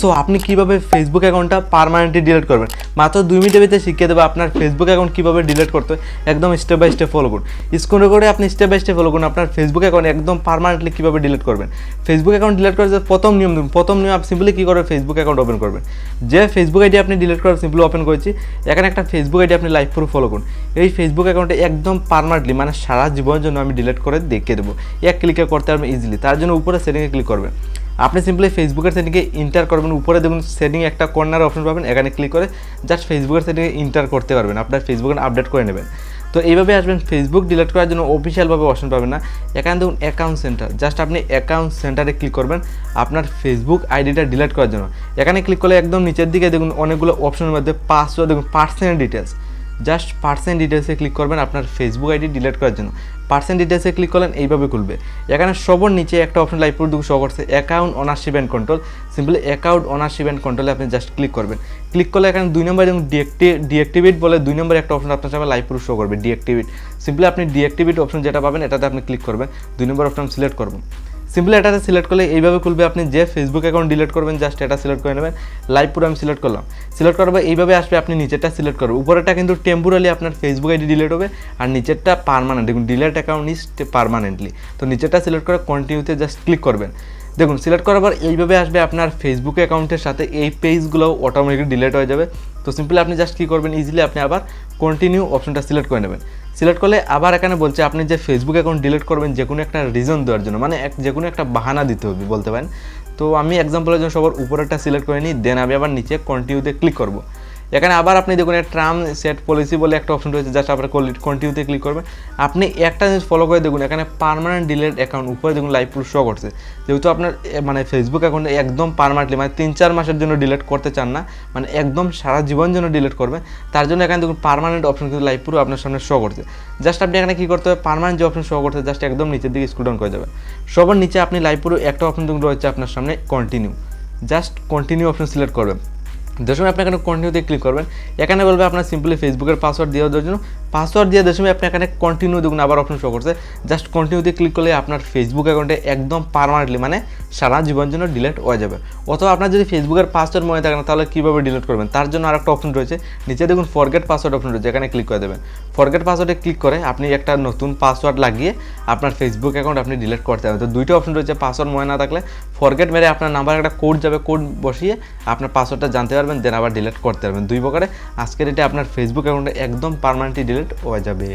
So আপনি কীভাবে Facebook অ্যাকাউন্টটা পারমানেন্টলি ডিলিট করবেন? মাত্র দুই মিনিটের ভিতরে শিখিয়ে দেবো আপনার ফেসবুক অ্যাকাউন্ট কীভাবে ডিলিট করতে একদম স্টেপ বাই স্টেপ ফলো করুন। স্ক্রিনে করে আপনি স্টেপ বাই স্টেপ ফলো করুন, আপনার ফেসবুক অ্যাকাউন্ট একদম পারমানেন্টলি কীভাবে ডিলিট করবেন। ফেসবুক অ্যাকাউন্ট ডিলিট করার প্রথম নিয়ম প্রথম নিয়ম আপনি সিম্পলি কী করবেন ফেসবুক অ্যাকাউন্ট ওপেন করবেন? যে ফেসবুক আইডি আপনি ডিলিট করার সিম্পলি ওপেন করেছি, এখানে একটা ফেসবুক আইডি আপনি লাইভ প্রুফ ফলো করুন। এই ফেসবুক অ্যাকাউন্টে একদম পারমানেন্টলি মানে সারা জীবনের জন্য আমি ডিলিট করে দেখিয়ে দেবো। এক ক্লিকে করতে পারবেন ইজিলি তার জন্য উপরে সেটিংয়ে ক্লিক করবেন। আপনি সিম্পলি ফেসবুকের সেটিংয়ে ইন্টার করবেন। উপরে দেখুন সেটিং একটা কর্নার অপশন পাবেন। এখানে ক্লিক করে জাস্ট ফেসবুকের সেটিংয়ে ইন্টার করতে পারবেন। আপনার ফেসবুকে আপডেট করে নেবেন। তো এইভাবে আসবেন। ফেসবুক ডিলিট করার জন্য অফিসিয়ালভাবে অপশন পাবেন না। এখানে দেখুন অ্যাকাউন্ট সেন্টার জাস্ট আপনি অ্যাকাউন্ট সেন্টারে ক্লিক করবেন আপনার ফেসবুক আইডিটা ডিলিট করার জন্য। এখানে ক্লিক করলে একদম নিচের দিকে দেখুন অনেকগুলো অপশনের মধ্যে পাসওয়ার্ড দেখুন পার্সোনাল ডিটেলস জাস্ট পার্সেন্ট ডিটেলসে ক্লিক করবেন আপনার ফেসবুক আইডি ডিলিট করার জন্য। পার্সেন্ট ডিটেলসে ক্লিক করলেন, এইভাবে খুলবে। এখানে সবর নিচে একটা অপশন লাইভ প্রুফ শো করছে account ownership and control simply account ownership and কন্ট্রোলে আপনি জাস্ট ক্লিক করবেন। ক্লিক করলে এখানে দুই নম্বর এবং ডিএক্টি ডিএক্টিভেট বলে দুই নম্বর একটা অপশন আপনার সামনে লাইভ প্রুফ শো করবে ডিএক্টিভেট সিম্পলি আপনি ডিএক্টিভেট অপশন যেটা পাবেন, এটাতে আপনি ক্লিক করবেন, দুই নম্বর অপশন সিলেক্ট করবেন। সিম্পলি এটাতে সিলেক্ট করলে এইভাবে খুলবে আপনি যে ফেসবুক অ্যাকাউন্ট ডিলিট করবেন জাস্ট এটা সিলেক্ট করে নেবেন। লাইভ পুরো আমি সিলেক্ট করলাম। সিলেক্ট করব এইভাবে আসবে, আপনি নিচেরটা সিলেক্ট করবেন। উপরেটা কিন্তু টেম্পোরালি আপনার ফেসবুক আইডি ডিলিট হবে, আর নিচেরটা পারমানেন্ট দেখুন ডিলেট অ্যাকাউন্ট ইজ পারমানেন্টলি তো নিচেরটা সিলেক্ট করে কন্টিনিউতে জাস্ট ক্লিক করবেন। দেখুন সিলেক্ট করার পর এইভাবে আসবে আপনার ফেসবুক অ্যাকাউন্টের সাথে এই পেজগুলো অটোমেটিক ডিলিট হয়ে যাবে। তো সিম্পলি আপনি জাস্ট কী করবেন ইজিলি আপনি আবার কন্টিনিউ অপশনটা সিলেক্ট করে নেবেন। সিলেক্ট করলে আবার এখানে বলছে আপনি যে ফেসবুক অ্যাকাউন্ট ডিলিট করবেন, যে কোনো একটা রিজন দেওয়ার জন্য মানে যে কোনো একটা বাহানা দিতে হবে, বলতে পারেন। তো আমি এক্সাম্পলের জন্য সবার উপরেরটা সিলেক্ট করে নিই দেন আমি আবার নিচে কন্টিনিউতে ক্লিক করব। এখানে আবার আপনি দেখুন ট্রাম সেট পলিসি বলে একটা অপশন রয়েছে জাস্ট আপনার কন্টিনিউতে ক্লিক করবেন। আপনি একটা জিনিস ফলো করে দেখুন, এখানে পারমানেন্ট ডিলেট অ্যাকাউন্ট উপরে দেখুন লাইভ প্রুফ শো করছে। যেহেতু আপনার মানে ফেসবুক অ্যাকাউন্টে একদম পারমানেন্টলি মানে তিন চার মাসের জন্য ডিলেট করতে চান না মানে একদম সারা জীবন জন্য ডিলিট করবেন তার জন্য এখানে দেখুন পারমানেন্ট অপশন কিন্তু লাইভ পুরো আপনার সামনে শো করছে। জাস্ট আপনি এখানে কী করতে হবে পারমানেন্ট যে অপশন শো করছে জাস্ট একদম নিচের দিকে স্ক্রল ডাউন করে যাবেন সবার নিচে আপনি লাইভ পুরো একটা অপশন দেখুন রয়েছে আপনার সামনে continue just continue option select করবেন। সময় আপনি এখানে কন্টিনিউতে ক্লিক করবেন। এখানে বলবে আপনার সিম্পলি ফেসবুকের পাসওয়ার্ড দিয়ে দেওয়ার জন্য। পাসওয়ার্ড দিয়ে দশমী আপনি এখানে কন্টিনিউ দেখুন, আবার অপশন শো করছে। জাস্ট কন্টিনিউতে ক্লিক করলে আপনার ফেসবুক অ্যাকাউন্টে একদম পারমানেন্টলি মানে সারা জীবন জন্য ডিলিট হয়ে যাবে। অথবা আপনার যদি ফেসবুকের পাসওয়ার্ড মনে থাকে না, তাহলে কীভাবে ডিলিট করবেন? তার জন্য আরেকটা অপশন রয়েছে। নিচে দেখুন ফরগেট পাসওয়ার্ড অপশন রয়েছে, এখানে ক্লিক করে দেবেন। ফরগেট পাসওয়ার্ডে ক্লিক করে আপনি একটা নতুন পাসওয়ার্ড লাগিয়ে আপনার ফেসবুক অ্যাকাউন্ট আপনি ডিলিট করতে হবে তো দুইটা অপশন রয়েছে পাসওয়ার্ড মনে না থাকলে। ফরগেট মেরে আপনার নাম্বার একটা কোড যাবে কোড বসিয়ে আপনার পাসওয়ার্ডটা জানতে পারবেন দেন আবার ডিলিট করতে পারবেন। দুই প্রকারে আজকের এটা আপনার ফেসবুক অ্যাকাউন্টে একদম পারমানেন্টলি ডিলিট হয়ে যাবে।